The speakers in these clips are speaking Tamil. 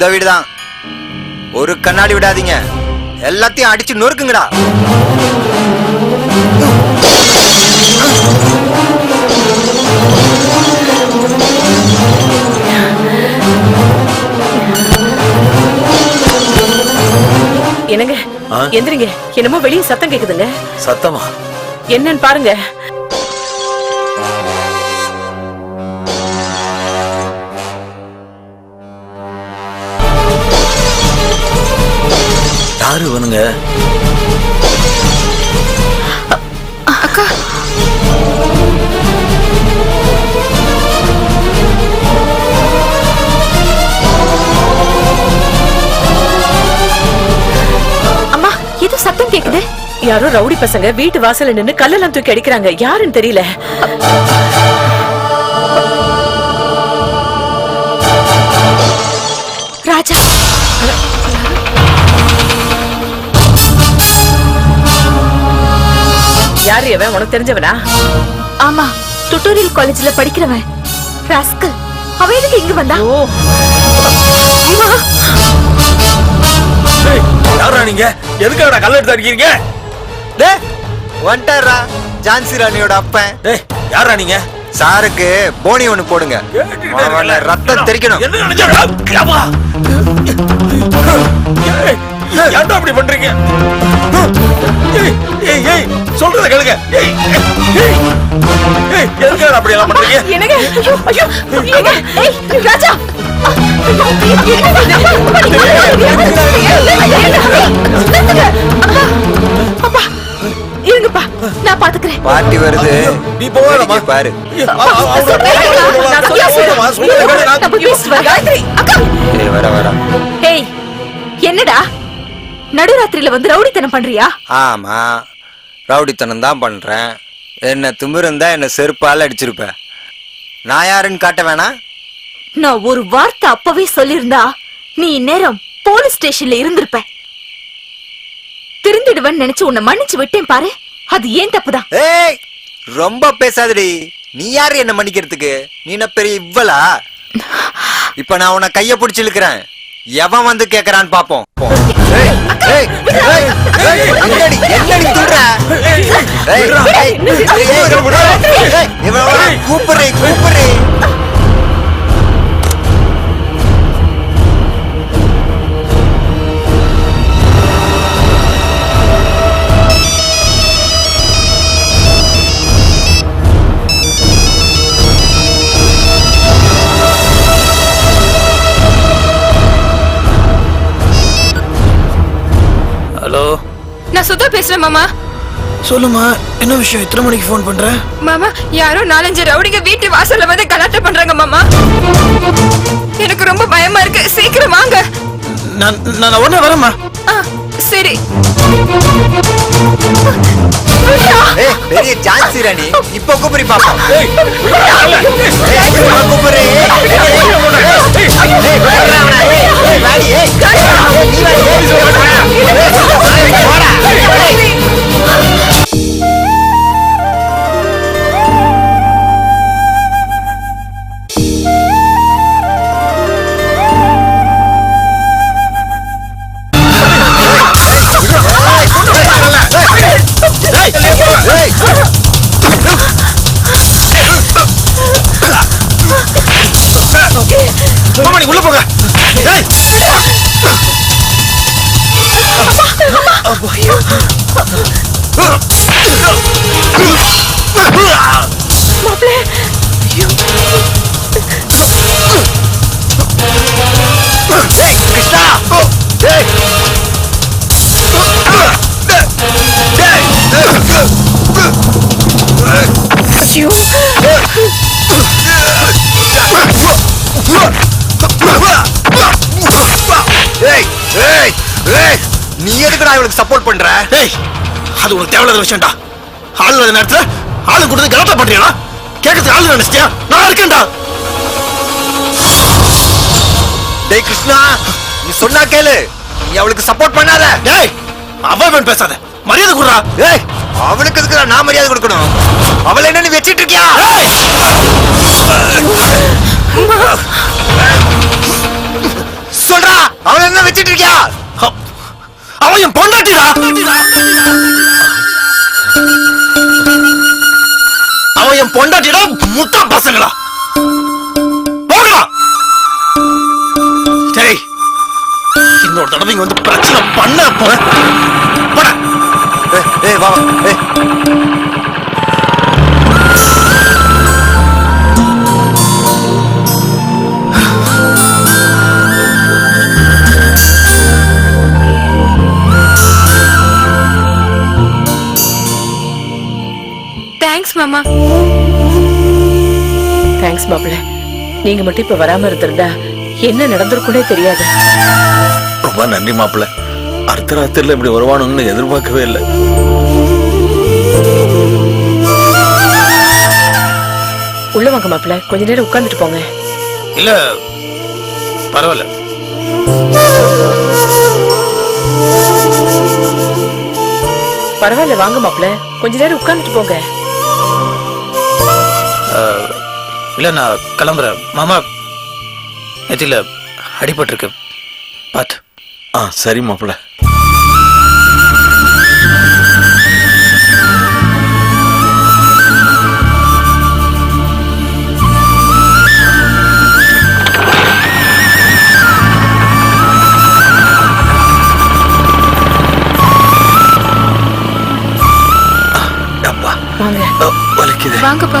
இந்த வீடு தான் ஒரு கண்ணாடி விடாதீங்க. எல்லாத்தையும் அடிச்சு நொறுக்குங்கடா. என்னங்க? எந்திரிங்க. என்னமோ வெளிய சத்தம் கேக்குதுங்க. சத்தமா? என்னன்னு பாருங்க. யாரு இவனுங்க? அம்மா ஏதோ சத்தம் கேக்குது. யாரோ ரவுடி பசங்க வீட்டு வாசல்ல நின்னு கல்லெல்லாம் தூக்கி அடிக்கிறாங்க. யாருன்னு தெரியல. ராஜா. யாரு அவன் உனக்கு தெரிஞ்சவனா? ஆமா டுட்டோரியல் காலேஜ்ல படிக்கிறவன். ராஸ்கல் அவ எதுக்கு இங்க வந்தா? ஓ யாரா நீங்க? எதுக்காக கல்ல எடுத்து அடிக்கிறீங்க? டே. வந்துட்டாரா ஜான்சி ராணியோட அப்பன். டேய் யாரா நீங்க? சாருக்கு போனி ஒண்ணு போடுங்க. ரத்தம் தெரிக்கணும் ஏன்டா அப்படி பண்றீங்க? ஏய், ஏய், ஏய், சொல்றத கேளுங்க. ஏய், ஏய், ஏய், எதுக்காக அப்படி எல்லாம் பண்றீங்க? ஐயோ ஏங்க, ஏய், ராஜா? அப்பா, இருங்கப்பா நான் பாத்துக்கிறேன். பாட்டி வருது. நீ. வேடிக்கை பாரு. நான் வந்து ரவுடித்தனம் பண்றியா? ஆமா. ரவுடித்தனம் தான் பண்றேன். என்ன திமிருந்தா என்ன செருப்பால அடிச்சிருப்ப. நான் யாருன்னு காட்ட வேணாம் நான் ஒரு வார்த்தை அப்பவே சொல்லியிருந்தா நீ இந்நேரம் போலீஸ் ஸ்டேஷன்ல இருந்திருப்ப. திருந்திடுவன்னு நினைச்சு உன்னை மன்னிச்சு விட்டேன் பாரு. அது ஏன் தப்புதான்? ஏய் ரொம்ப பேசாதடி. நீ யாரு என்ன மன்னிக்கிறதுக்கு? நீ என்ன பெரிய இவ்வளா? இப்ப நான் உன்னை கைய பிடிச்சு இழுக்கிறேன். எவன் வந்து கேக்குறான்னு பாப்போம். ஏய், ஏய், ஹலோ நான் சுதா பேசுறேன் மாமா சொல்லுமா என்ன விஷயம் எத்தனை மணிக்கு ஃபோன் பண்ற மாமா யாரோ நாலஞ்சு ரவுடிங்க வீட்டு வாசல்ல வந்து கலாட்டம் பண்றாங்க மாமா எனக்கு ரொம்ப பயமா இருக்கு சீக்கிரம் வாங்க நான் நான் உடனே வரேம்மா சரி ஏய் பெரிய ஜான்சி ராணி இப்ப கூப்பிடு பாப்போம் ஏய், ஏய், இவன் கூப்பிடுறே ஏய், ஏய், ஏய், ஏய், ஏய், வேறா அவனா, ஏய், ஏய், வாடி, ஏய், ஏய், நீ வாடி, ஏய், ஏய், ஏய், ஏய், நீ எதுக்குடா இவளுக்கு சப்போர்ட் பண்ற? ஏய் அது உனக்கு தேவையில்லாத விஷயம்டா. ஆள் இல்லாத நேரத்துல ஆளு கொடுத்து கலாட்டா பண்றியா கேட்கறதுக்கு ஆளு நினைச்சிட்டியா நான் இருக்கேன்டா. டேய் கிருஷ்ணா நீ சொன்னா கேளு. நீ அவளுக்கு சப்போர்ட் பண்ணாத. டேய் அவன் பேசாத. மரியாதை குடுறா. ஏய் அவளுக்கு எதுக்குடா நான் மரியாதை கொடுக்கணும்? அவளை என்ன வச்சிட்டு இருக்கியா? சொல்றா அவளை என்ன வச்சிட்டு இருக்கியா? அ- அவன் என் பொண்டாட்டிடா. அவன் என் பொண்டாட்டிடா முட்டா பசங்களா போகலாம் சரி இன்னொரு தடவை இங்க வந்து பிரச்சனை பண்ண போ ஏய், வா ஏய். தேங்க்ஸ் மாமா. தேங்க்ஸ் மாப்பிள்ள. நீங்க மட்டும் இப்ப வராம இருந்திருந்தா என்ன நடந்திருக்குனே தெரியாது. ரொம்ப நன்றி மாப்பிள்ள. அடுத்த ராத்திரில இப்படி வருவானுன்னு எதிர்பார்க்கவே இல்லை. உள்ள வாங்க மாப்பிள்ள கொஞ்ச நேரம் உட்கார்ந்துட்டு போங்க. இல்ல பரவாயில்ல. பரவாயில்ல வாங்க மாப்பிள்ள கொஞ்ச நேரம் உட்கார்ந்துட்டு போங்க. இல்ல நான் கிளம்புறேன். மாமா நெத்தியில அடிபட்டிருக்கு. பாத்து. ஆ சரி மாப்பிள்ள. வாங்கப்பா.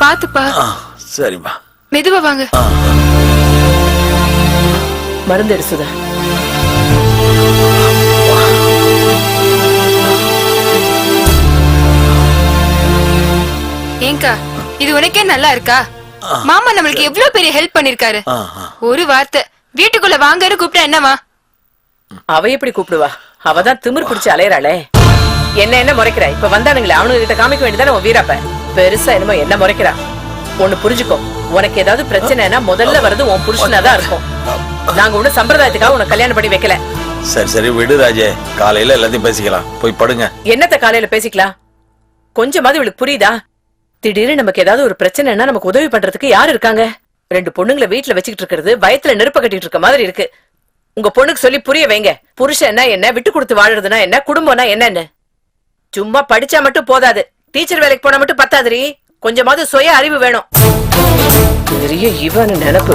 பாத்துப்பா. சரிம்மா. மெதுவா வாங்க. மருந்து எடு சுதா. ஏங்கா இது உனக்கே நல்லா இருக்கா? மாமா நம்மளுக்கு எவ்வளவு பெரிய ஹெல்ப் பண்ணிருக்காரு. ஒரு வார்த்தை. வீட்டுக்குள்ள வாங்கன்னு கூப்பிட்டா என்னவா அவ எப்படி கூப்பிடுவா? அவதான் திமிர் பிடிச்சு அலையறாளே. என்ன என்ன முறைக்கிறா? இப்ப வந்தானுங்களே அவனுங்க கிட்ட காமிக்க வேண்டியதானே உன் வீராப்ப? பெருசா என்னமோ என்ன முறைக்கிறா? ஒண்ணு புரிஞ்சுக்கோ. உனக்கு ஏதாவது பிரச்சனைனா முதல்ல வர்றது உன் புருஷனாதான் இருக்கும். நாங்க ஒண்ணு சம்பிரதாயத்துக்காக உனக்கு கல்யாணம் பண்ணி வைக்கல. சரி சரி விடு ராஜே. காலையில எல்லாத்தையும் பேசிக்கலாம். போய் படுங்க. என்னத்த காலையில பேசிக்கலாம்? கொஞ்சமாவது இவளுக்கு புரியுதா? திடீர்னு நமக்கு ஏதாவது ஒரு பிரச்சனைனா நமக்கு உதவி பண்றதுக்கு யாரு இருக்காங்க? ரெண்டு பொண்ணுங்களை வீட்டுல வச்சுக்கிட்டு இருக்கிறது பயத்துல நெருப்ப கட்டிட்டு இருக்க மாதிரி இருக்கு. உங்க பொண்ணுக்கு சொல்லி புரிய வைங்க. புருஷன் என்ன என்ன விட்டு கொடுத்து வாழறதுனா என்ன குடும்பம்னா என்னன்னு. சும்மா படிச்சா மட்டும் போதாது. டீச்சர் வேலைக்கு போனா மட்டும் பத்தாதுரி கொஞ்சமாவது சுய அறிவு வேணும். பெரிய இவனு நினைப்பு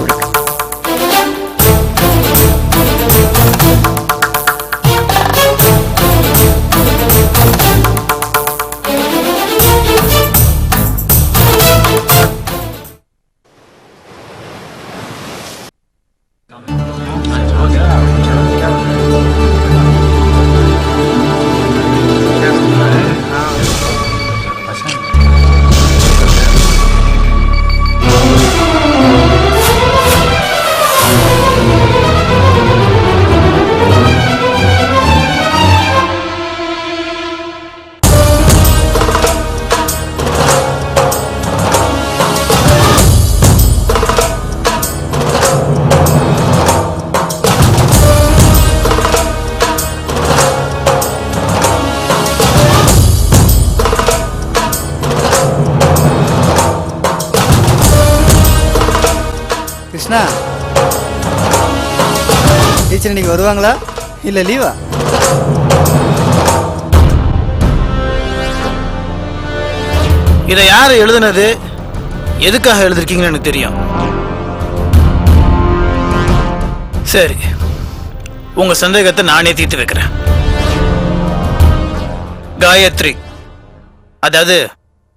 டீச்சர் இன்னைக்கு வருவாங்களா? இல்ல லீவா இதை யாரு எழுதுனது? எதுக்காக எழுதிருக்கீங்கன்னு எனக்கு தெரியும். சரி. உங்க சந்தேகத்தை நானே தீர்த்து வைக்கிறேன். காயத்ரி. அதாவது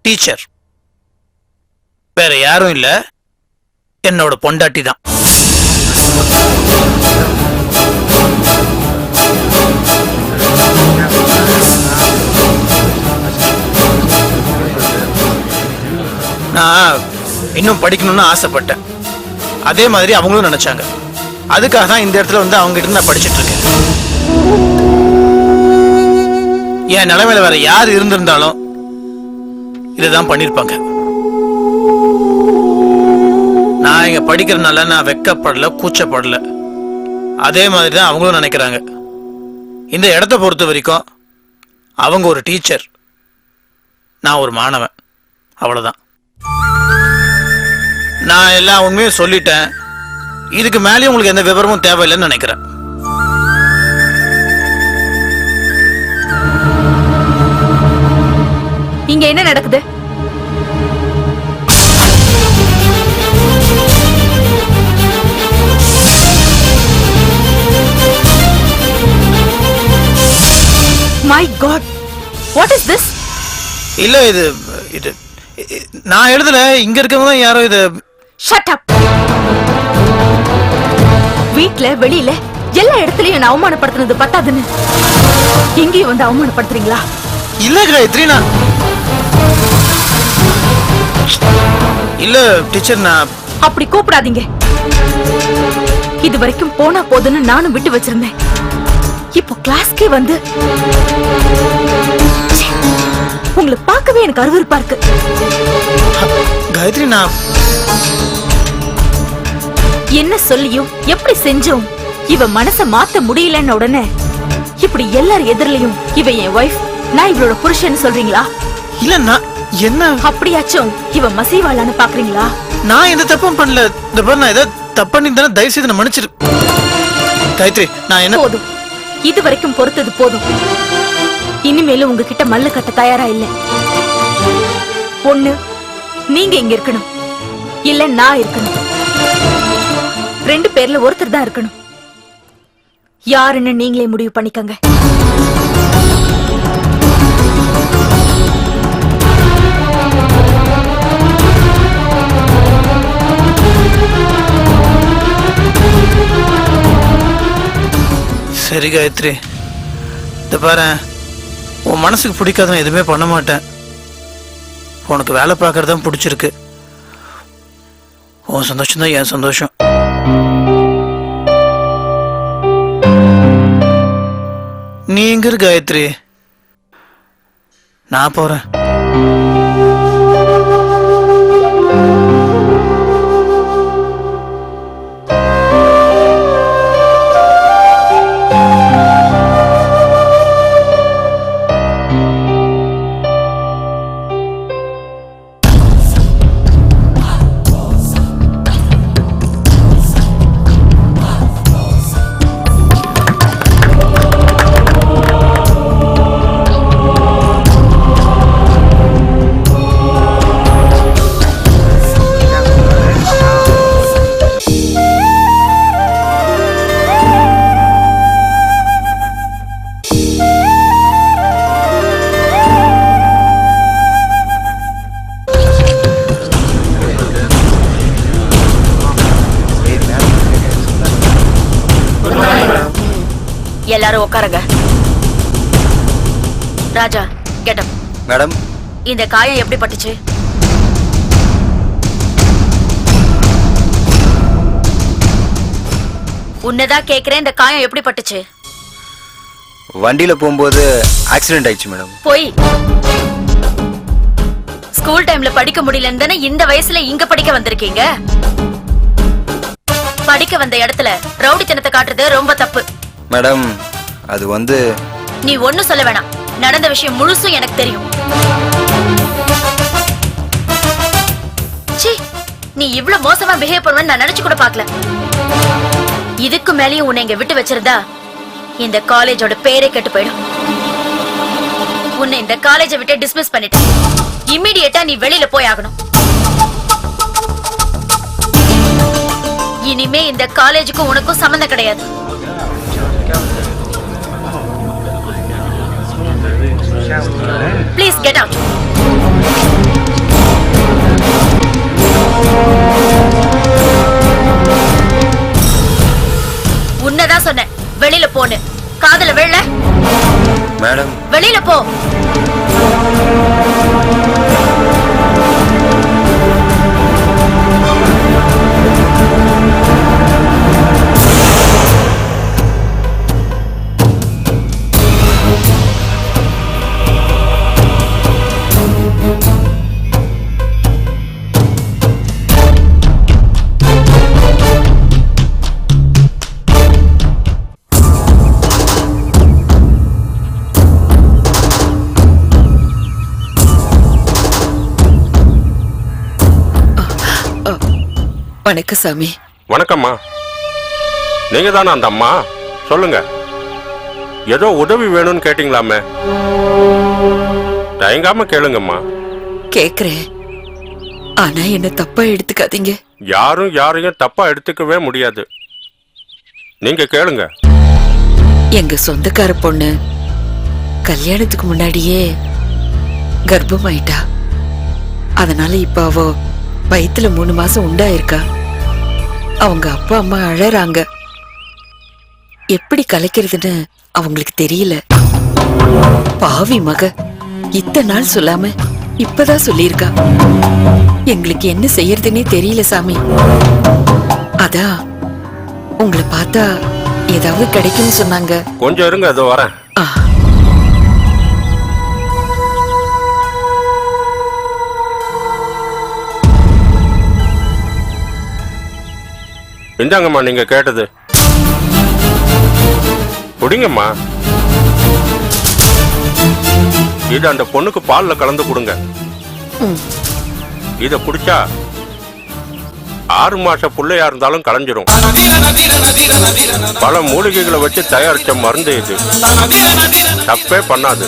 டீச்சர். வேற யாரும் இல்ல. என்னோட பொண்டாட்டி தான் நான் இன்னும் படிக்கணும்னு ஆசைப்பட்டேன். அதே மாதிரி அவங்களும் நினைச்சாங்க. அதுக்காக தான் இந்த இடத்துல வந்து அவங்க நான் படிச்சிட்டு இருக்கேன். என் நிலைமையில வேற யார் இருந்திருந்தாலும் இதுதான் பண்ணிருப்பாங்க. நான் இங்க படிக்கிறதுனால நான் வெக்கப்படல கூச்சப்படல. அதே மாதிரி தான் அவங்களும் நினைக்கிறாங்க. இந்த இடத்த பொறுத்த வரைக்கும் அவங்க ஒரு டீச்சர் நான் ஒரு மாணவன். அவ்வளோதான் நான் எல்லா உண்மையும் சொல்லிட்டேன். இதுக்கு மேலேயும் உங்களுக்கு எந்த விவரமும் தேவையில்லைன்னு நினைக்கிறேன். இங்க என்ன நடக்குது? My God what is this இல்ல இது இது நான் எழுதல இங்க இருக்கவங்க தான் யாரோ இது ஷட் அப் வீட்ல வெளியில எல்லா இடத்துலயும் என்ன அவமானப்படுத்துனது பத்தாதுன்னு. இங்கேயும் வந்து அவமானப்படுத்துறீங்களா? இல்ல காயத்ரி நான் இல்ல டீச்சர் நான் அப்படி கூப்பிடாதீங்க. இது வரைக்கும் போனா போதுன்னு நானும் விட்டு வச்சிருந்தேன். இப்போ கிளாஸ்க்கே வந்து உங்களை பார்க்கவே எனக்கு அருவருப்பா இருக்கு. காயத்ரி நான் என்ன சொல்லியும் எப்படி செஞ்சும்? இவ மனச மாத்த முடியலன்ன உடனே இப்படி எல்லார் எதிரிலையும் இவ என் ஒய்ஃப் நான் இவளோட புருஷன் சொல்றீங்களா? இல்ல நான் என்ன? அப்படியாச்சும் இவ மசீவாளான்னு பாக்குறீங்களா? நான் எந்த தப்பும் பண்ணல. இந்த பாரு நான் ஏதாவது தப்பு பண்ணிருந்தேன்னா தயவு செய்து நான் மன்னிச்சிரு. காயத்ரி நான் என்ன போதும். இது வரைக்கும் பொறுத்தது போதும். இனிமேலும் உங்ககிட்ட மல்லு கட்ட தயாரா இல்ல. ஒண்ணு நீங்க இங்க இருக்கணும். இல்ல நான் இருக்கணும். ரெண்டு பேர்ல ஒருத்தர் தான் இருக்கணும். யாருன்னு நீங்களே முடிவு பண்ணிக்கங்க. சரி காயத்ரி. இந்த பாரு உன் மனசுக்கு பிடிக்காத நான் எதுவுமே பண்ண மாட்டேன். உனக்கு வேலை பார்க்கறது தான் பிடிச்சிருக்கு. உன் சந்தோஷம் தான் என் சந்தோஷம். நீ எங்க காயத்ரி? நான் போறேன். எல்லாரும் உட்காருங்க ராஜா கெட்டப் மேடம். இந்த காயம் எப்படி பட்டுச்சு? உன்னதான் கேக்குறேன் இந்த காயம் எப்படி பட்டுச்சு? வண்டியில போகும்போது ஆக்சிடென்ட் ஆயிடுச்சு மேடம். போய். ஸ்கூல் டைம்ல படிக்க முடியலன்னு தானே இந்த வயசுல இங்க படிக்க வந்திருக்கீங்க? படிக்க வந்த இடத்துல ரவுடித்தனத்தை காட்டுறது ரொம்ப தப்பு. மேடம் அது வந்து நீ ஒண்ணு சொல்ல வேணாம். நடந்த விஷயம் முழுசும் எனக்கு தெரியும். ச்சீ நீ இவ்வளவு மோசமா பிஹேவ் பண்ணுவேன்னு நான் நினைச்சு கூட பார்க்கல. இதுக்கு மேலயும் உன்னை இங்க விட்டு வச்சிருந்தா இந்த காலேஜோட பேரே கெட்டு போயிடும். உன்னை இந்த காலேஜை விட்டு டிஸ்மிஸ் பண்ணிட்டேன். இம்மிடியேட்டா நீ வெளியில போய் ஆகணும். இனிமே இந்த காலேஜுக்கும் உனக்கும் சம்மந்தம் கிடையாது. ப்ளீஸ் கெட் அவுட் உன்னதான் சொன்னேன். வெளியில போன்னு. காதுல வெள்ள மேடம். வெளியில போ. வணக்கம் சாமி. வணக்கம்மா. நீங்க தானே அந்த அம்மா? சொல்லுங்க. ஏதோ உதவி வேணும்னு கேட்டீங்களாமே? தயங்காம கேளுங்கம்மா. கேக்குறேன். ஆனா என்ன தப்பா எடுத்துக்காதீங்க. யாரும் யாரையும் தப்பா எடுத்துக்கவே முடியாது. நீங்க கேளுங்க. எங்க சொந்தக்கார பொண்ணு கல்யாணத்துக்கு முன்னாடியே கர்ப்பமாயிட்டா. அதனால இப்ப அவ வயித்துல மூணு மாசம் உண்டாயிருக்கா. அவங்க அப்பா அம்மா அழறாங்க. எப்படி கலைக்கிறதுன்னு அவங்களுக்கு தெரியல. பாவி மக இத்தனை நாள் சொல்லாம இப்பதான் சொல்லியிருக்கா. எங்களுக்கு என்ன செய்யறதுன்னே தெரியல சாமி. அதான் உங்களை பார்த்தா ஏதாவது கிடைக்கும்னு சொன்னாங்க. கொஞ்சம் இருங்க அதோ வரேன். இந்தாங்கம்மா நீங்க கேட்டது. குடிங்கம்மா. இது அந்த பொண்ணுக்கு பால்ல கலந்து கொடுங்க. இத குடிச்சா ஆறு மாச புள்ளையா இருந்தாலும் களைஞ்சிரும் பல மூலிகைகளை வச்சு தயாரிச்ச மருந்து இது. தப்பே பண்ணாது.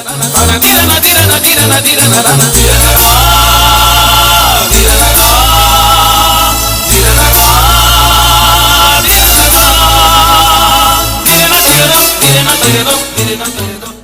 Diri na tayelo, diri na